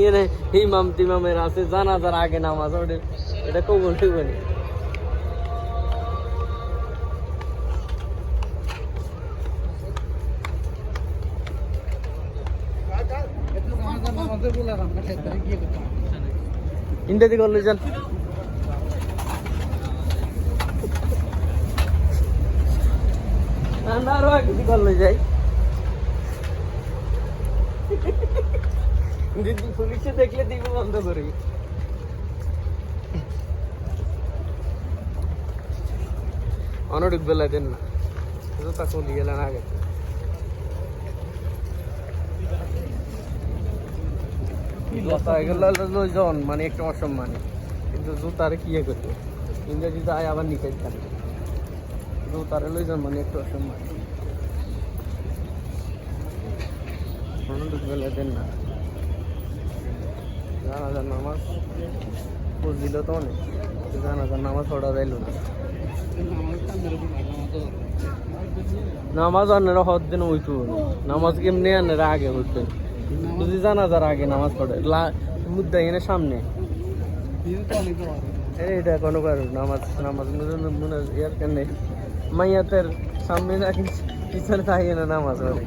এনে ইমাম টিমামের আছে জানাজার আগে নামাজ ওটা এটা কবুল হইব না ইন্ডিয়া দিকে লই যান না আরও আগে দিকে লই যাই পুলিশে দেখলে দিব বন্ধ করি। অনড়িক বেলা দেন না। জুতা চলি গেলেন আগে। জুতা এগুলো লই মানে একটা অসম্মান। কিন্তু জুতার কি ইয়ে করতে ইংরেজিতে আয় আবার নিচে থাকে জুতারে লই যান মানে একটা অসম্মান। অনড়িক বেলা দেন না। জানাজার নামাজ বুঝ দিল তো অনেক জানাজার নামাজ পড়া যাইল না। নামাজ আনারা হদ দিন উইতু নামাজ কেমনি আনারা আগে উঠতেন যদি জানাজার আগে নামাজ পড়ে মুদ্রা এনে সামনে। এটা কোনো কারণ, নামাজ নামাজ মনে ইয়ার কেন মাইয়াতের সামনে না, পিছনে থাকে না নামাজ পড়ে।